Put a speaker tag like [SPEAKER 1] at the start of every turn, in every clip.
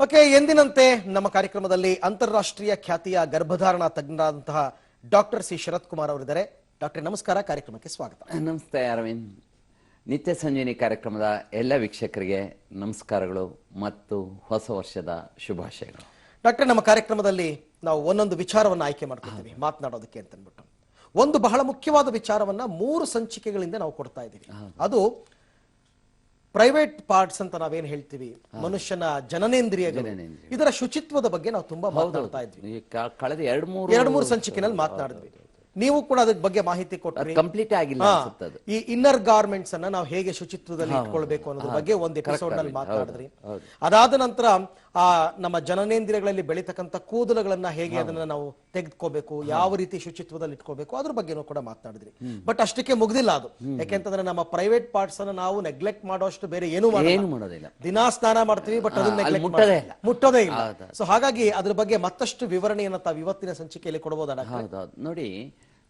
[SPEAKER 1] Okay ಎಂದಿನಂತೆ ನಮ್ಮ ಕಾರ್ಯಕ್ರಮದಲ್ಲಿ ಅಂತಾರಾಷ್ಟ್ರೀಯ ಖ್ಯಾತಿಯ ಗರ್ಭಧಾರಣ ತಜ್ಞರಾದಂತಹ ಡಾಕ್ಟರ್ ಸಿ. ಶರತ್ ಕುಮಾರ್ ಅವರಿದ್ದಾರೆ. ಡಾಕ್ಟರ್ ನಮಸ್ಕಾರ. ಕಾರ್ಯಕ್ರಮಕ್ಕೆ ಸ್ವಾಗತ.
[SPEAKER 2] ನಮಸ್ತೆ ಅರವಿಂದ್. ನಿತ್ಯ ಸಂಜೀವಿನಿ ಕಾರ್ಯಕ್ರಮದ ಎಲ್ಲ ವೀಕ್ಷಕರಿಗೆ ನಮಸ್ಕಾರಗಳು ಮತ್ತು ಹೊಸ ವರ್ಷದ ಶುಭಾಶಯಗಳು.
[SPEAKER 1] ಡಾಕ್ಟರ್ ನಮ್ಮ ಕಾರ್ಯಕ್ರಮದಲ್ಲಿ ನಾವು ಒಂದೊಂದು ವಿಚಾರವನ್ನು ಆಯ್ಕೆ ಮಾಡ್ಕೊತೀವಿ ಮಾತನಾಡೋದಕ್ಕೆ ಅಂತ ಅಂದ್ಬಿಟ್ಟು ಒಂದು ಬಹಳ ಮುಖ್ಯವಾದ ವಿಚಾರವನ್ನ ಮೂರು ಸಂಚಿಕೆಗಳಿಂದ ನಾವು ಕೊಡ್ತಾ ಇದ್ದೀವಿ. ಅದು ಪ್ರೈವೇಟ್ ಪಾರ್ಟ್ಸ್ ಅಂತ ನಾವೇನ್ ಹೇಳ್ತೀವಿ? ಮನುಷ್ಯನ ಜನನೇಂದ್ರಿಯಗಳು.
[SPEAKER 2] ಜನನೇಂದ್ರಿಯ.
[SPEAKER 1] ಇದರ ಶುಚಿತ್ವದ ಬಗ್ಗೆ ನಾವು ತುಂಬಾ ಮಾತಾಡ್ತಾ ಇದ್ವಿ.
[SPEAKER 2] ಕಳೆದ ಎರಡ್ ಮೂರು
[SPEAKER 1] ಎರಡ್ ಮೂರು ಸಂಚಿಕೆನಲ್ಲಿ ಮಾತನಾಡಿದ್ವಿ. ನೀವು ಕೂಡ ಅದಕ್ಕೆ ಬಗ್ಗೆ ಮಾಹಿತಿ ಕೊಟ್ಟರೆ
[SPEAKER 2] ಕಂಪ್ಲೀಟ್ ಆಗಿಲ್ಲ
[SPEAKER 1] ಈ ಇನ್ನರ್ ಗಾರ್ಮೆಂಟ್ಸ್ ಅನ್ನ ನಾವು ಹೇಗೆ ಶುಚಿತ್ವದಲ್ಲಿ ಇಟ್ಕೊಳ್ಬೇಕು ಅನ್ನೋದ್ರ ಬಗ್ಗೆ ಒಂದು ಎಪಿಸೋಡ್ನಲ್ಲಿ ಮಾತನಾಡಿದ್ರಿ. ಅದಾದ ನಂತರ ಆ ನಮ್ಮ ಜನನೇಂದ್ರಿಯಗಳಲ್ಲಿ ಬೆಳೀತಕ್ಕಂಥ ಕೂದಲುಗಳನ್ನ ಹೇಗೆ ಅದನ್ನ ನಾವು ತೆಗೆದುಕೋಬೇಕು ಯಾವ ರೀತಿ ಶುಚಿತ್ವದಲ್ಲಿ ಇಟ್ಕೋಬೇಕು ಅದ್ರ ಬಗ್ಗೆನೂ ಕೂಡ ಮಾತನಾಡಿದ್ರಿ. ಬಟ್ ಅಷ್ಟಕ್ಕೆ ಮುಗ್ದಿಲ್ಲ ಅದು. ಯಾಕೆಂತಂದ್ರೆ ನಮ್ಮ ಪ್ರೈವೇಟ್ ಪಾರ್ಟ್ಸ್ ಅನ್ನ ನಾವು ನೆಗ್ಲೆಕ್ಟ್ ಮಾಡೋಷ್ಟು ಬೇರೆ ಏನೂ
[SPEAKER 2] ಏನು ಮಾಡೋದಿಲ್ಲ.
[SPEAKER 1] ದಿನಾ ಸ್ನಾನ ಮಾಡ್ತೀವಿ ಬಟ್ ಅದನ್ನ ನೆಗ್ಲೆಕ್ಟ್
[SPEAKER 2] ಮುಟ್ಟೋದೇ
[SPEAKER 1] ಮಾಡ್ತೀವಿ. ಮುಟ್ಟೋದೇ ಇಲ್ಲ. ಸೊ ಹಾಗಾಗಿ ಅದ್ರ ಬಗ್ಗೆ ಮತ್ತಷ್ಟು ವಿವರಣೆಯನ್ನ ತಾವು ಇವತ್ತಿನ ಸಂಚಿಕೆಯಲ್ಲಿ ಕೊಡಬಹುದಾ ಡಾಕ್ಟರ್?
[SPEAKER 2] ಹೌದೌದು ನೋಡಿ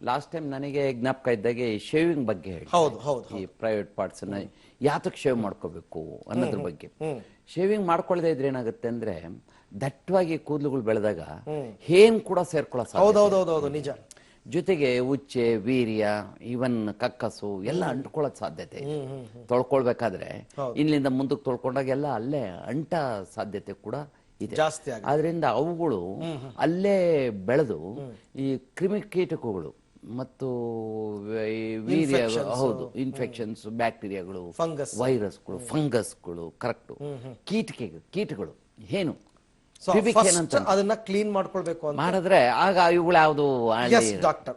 [SPEAKER 2] ಲಾಸ್ಟ್ ಟೈಮ್ ನನಗೆ ಜ್ಞಾಪಕ ಇದ್ದಾಗೆ ಶೇವಿಂಗ್ ಬಗ್ಗೆ ಹೇಳಿ.
[SPEAKER 1] ಹೌದು ಹೌದು
[SPEAKER 2] ಈ ಪ್ರೈವೇಟ್ ಪಾರ್ಟ್ಸ್ ಅನ್ನ ಯಾತಕ್ ಶೇವ್ ಮಾಡ್ಕೋಬೇಕು ಅನ್ನೋದ್ರ ಬಗ್ಗೆ. ಶೇವಿಂಗ್ ಮಾಡ್ಕೊಳ್ಳದೆ ಇದ್ರೆ ಏನಾಗುತ್ತೆ ಅಂದ್ರೆ ದಟ್ಟವಾಗಿ ಕೂದಲುಗಳು ಬೆಳೆದಾಗ ಹೇನ್ ಕೂಡ ಸೇರ್ಕೊಳ್ಳೋ
[SPEAKER 1] ಹೌದು ನಿಜ.
[SPEAKER 2] ಜೊತೆಗೆ ಉಚ್ಚೆ ವೀರ್ಯ ಇವನ್ ಕಕ್ಕಸು ಎಲ್ಲ ಅಂಟ್ಕೊಳ್ಳೋದ್ ಸಾಧ್ಯತೆ. ತೊಳ್ಕೊಳ್ಬೇಕಾದ್ರೆ ಇಲ್ಲಿಂದ ಮುಂದಕ್ಕೆ ತೊಳ್ಕೊಂಡಾಗ ಎಲ್ಲ ಅಲ್ಲೇ ಅಂಟ ಸಾಧ್ಯತೆ ಕೂಡ ಇದೆ. ಆದ್ರಿಂದ ಅವುಗಳು ಅಲ್ಲೇ ಬೆಳೆದು ಈ ಕ್ರಿಮಿಕೀಟಕಗಳು ಮತ್ತು ವೀರ್ಯ ಹೌದು ಇನ್ಫೆಕ್ಷನ್ಸ್ ಬ್ಯಾಕ್ಟೀರಿಯಾಗಳು
[SPEAKER 1] ಫಂಗಸ್
[SPEAKER 2] ವೈರಸ್ಗಳು ಫಂಗಸ್ಗಳು ಕರೆಕ್ಟ್ ಕೀಟಕೆ ಕೀಟಗಳು ಏನು?
[SPEAKER 1] ಅದನ್ನ ಕ್ಲೀನ್ ಮಾಡ್ಕೊಳ್ಬೇಕು
[SPEAKER 2] ಮಾಡಿದ್ರೆ ಆಗ ಇವುಗಳು ಯಾವುದು
[SPEAKER 1] ಡಾಕ್ಟರ್